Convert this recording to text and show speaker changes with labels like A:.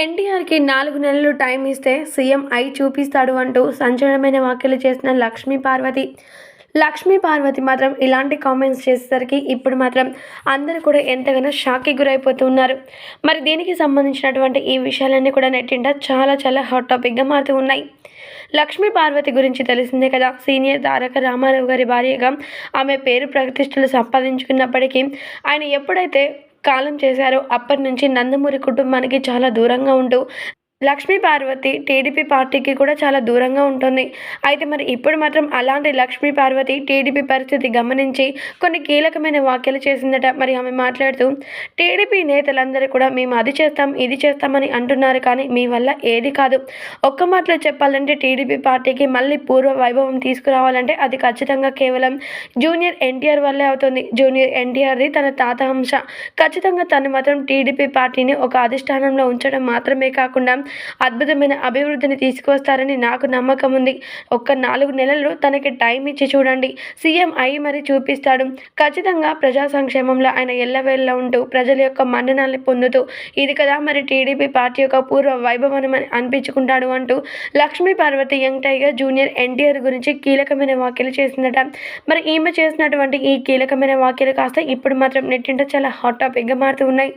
A: ఎన్టీఆర్కి నాలుగు నెలలు టైం ఇస్తే సీఎం అయి చూపిస్తాడు అంటూ సంచలనమైన వ్యాఖ్యలు చేసిన లక్ష్మీ పార్వతి. లక్ష్మీ పార్వతి మాత్రం ఇలాంటి కామెంట్స్ చేసేసరికి ఇప్పుడు మాత్రం అందరూ కూడా ఎంతగానో షాక్కి గురైపోతున్నారు. మరి దీనికి సంబంధించినటువంటి ఈ విషయాలన్నీ కూడా నెట్టింట చాలా చాలా హాట్ టాపిక్గా మారుతూ ఉన్నాయి. లక్ష్మీ పార్వతి గురించి తెలిసిందే కదా సీనియర్ తారక రామారావు గారి భార్యగా ఆమె పేరు ప్రతిష్టలు సంపాదించుకున్నప్పటికీ ఆయన ఎప్పుడైతే కాలం చేశారో. అప్పటి నుంచి నందమూరి కుటుంబానికి చాలా దూరంగా ఉంటూ లక్ష్మీ పార్వతి టీడీపీ పార్టీకి కూడా చాలా దూరంగా ఉంటుంది. అయితే మరి ఇప్పుడు మాత్రం అలాంటి లక్ష్మీ పార్వతి టీడీపీ పరిస్థితి గమనించి కొన్ని కీలకమైన వ్యాఖ్యలు చేసిందట. మరి ఆమె మాట్లాడుతూ టీడీపీ నేతలందరూ కూడా మేము అది చేస్తాం ఇది చేస్తామని అంటున్నారు కానీ మీ వల్ల ఏది కాదు. ఒక్క మాటలో చెప్పాలంటే టీడీపీ పార్టీకి మళ్ళీ పూర్వ వైభవం తీసుకురావాలంటే అది ఖచ్చితంగా కేవలం జూనియర్ ఎన్టీఆర్ వల్లే అవుతుంది. జూనియర్ ఎన్టీఆర్ది తన తాతహంశ ఖచ్చితంగా తను మాత్రం టీడీపీ పార్టీని ఒక అధిష్టానంలో ఉంచడం మాత్రమే కాకుండా అద్భుతమైన అభివృద్ధిని తీసుకొస్తారని నాకు నమ్మకం ఉంది. ఒక్క నాలుగు నెలలు తనకి టైం ఇచ్చి చూడండి. సీఎం అయి మరి చూపిస్తాడు. ఖచ్చితంగా ప్రజా సంక్షేమంలో ఆయన ఎల్లవేళ్ళ ఉంటూ ప్రజల యొక్క మన్ననాల్ని పొందుతూ ఇది కదా మరి టీడీపీ పార్టీ యొక్క పూర్వ వైభవం అని అనిపించుకుంటాడు అంటూ Lakshmi Parvathi young tiger junior NTR గురించి కీలకమైన వ్యాఖ్యలు చేసిందట. మరి ఈమె చేసినటువంటి ఈ కీలకమైన వ్యాఖ్యలు కాస్త ఇప్పుడు మాత్రం నెట్టింట చాలా హాట్ టాపిక్గా మారుతూ ఉన్నాయి.